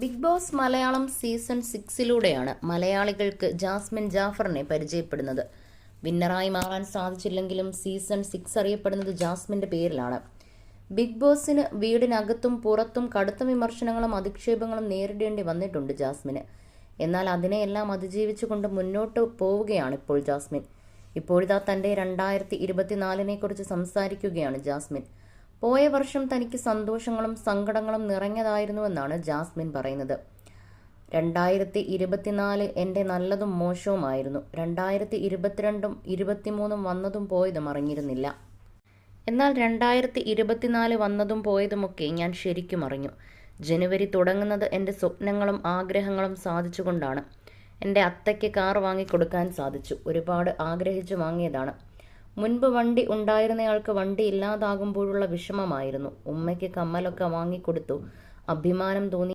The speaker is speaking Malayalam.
ബിഗ് ബോസ് മലയാളം സീസൺ സിക്സിലൂടെയാണ് മലയാളികൾക്ക് ജാസ്മിൻ ജാഫറിനെ പരിചയപ്പെടുന്നത്. വിന്നറായി മാറാൻ സാധിച്ചില്ലെങ്കിലും സീസൺ സിക്സ് അറിയപ്പെടുന്നത് ജാസ്മിന്റെ പേരിലാണ്. ബിഗ് ബോസിന് വീടിനകത്തും പുറത്തും കടുത്ത വിമർശനങ്ങളും അധിക്ഷേപങ്ങളും നേരിടേണ്ടി വന്നിട്ടുണ്ട് ജാസ്മിന്. എന്നാൽ അതിനെയെല്ലാം അതിജീവിച്ചുകൊണ്ട് മുന്നോട്ട് പോവുകയാണ് ഇപ്പോൾ ജാസ്മിൻ. ഇപ്പോഴിതാ തന്റെ രണ്ടായിരത്തി ഇരുപത്തിനാലിനെ കുറിച്ച് സംസാരിക്കുകയാണ് ജാസ്മിൻ. പോയ വർഷം തനിക്ക് സന്തോഷങ്ങളും സങ്കടങ്ങളും നിറഞ്ഞതായിരുന്നുവെന്നാണ് ജാസ്മിൻ പറയുന്നത്. രണ്ടായിരത്തി ഇരുപത്തിനാല് എന്റെ നല്ലതും മോശവുമായിരുന്നു. രണ്ടായിരത്തി ഇരുപത്തിരണ്ടും ഇരുപത്തിമൂന്നും വന്നതും പോയതും അറിഞ്ഞിരുന്നില്ല. എന്നാൽ രണ്ടായിരത്തി ഇരുപത്തിനാല് വന്നതും പോയതുമൊക്കെ ഞാൻ ശരിക്കും അറിഞ്ഞു. ജനുവരി തുടങ്ങുന്നത് എന്റെ സ്വപ്നങ്ങളും ആഗ്രഹങ്ങളും സാധിച്ചുകൊണ്ടാണ്. എന്റെ അത്തയ്ക്ക് കാർ വാങ്ങിക്കൊടുക്കാൻ സാധിച്ചു. ഒരുപാട് ആഗ്രഹിച്ചു വാങ്ങിയതാണ്. മുൻപ് വണ്ടി ഉണ്ടായിരുന്നയാൾക്ക് വണ്ടി ഇല്ലാതാകുമ്പോഴുള്ള വിഷമമായിരുന്നു. ഉമ്മയ്ക്ക് കമ്മലൊക്കെ വാങ്ങിക്കൊടുത്തു. അഭിമാനം തോന്നി.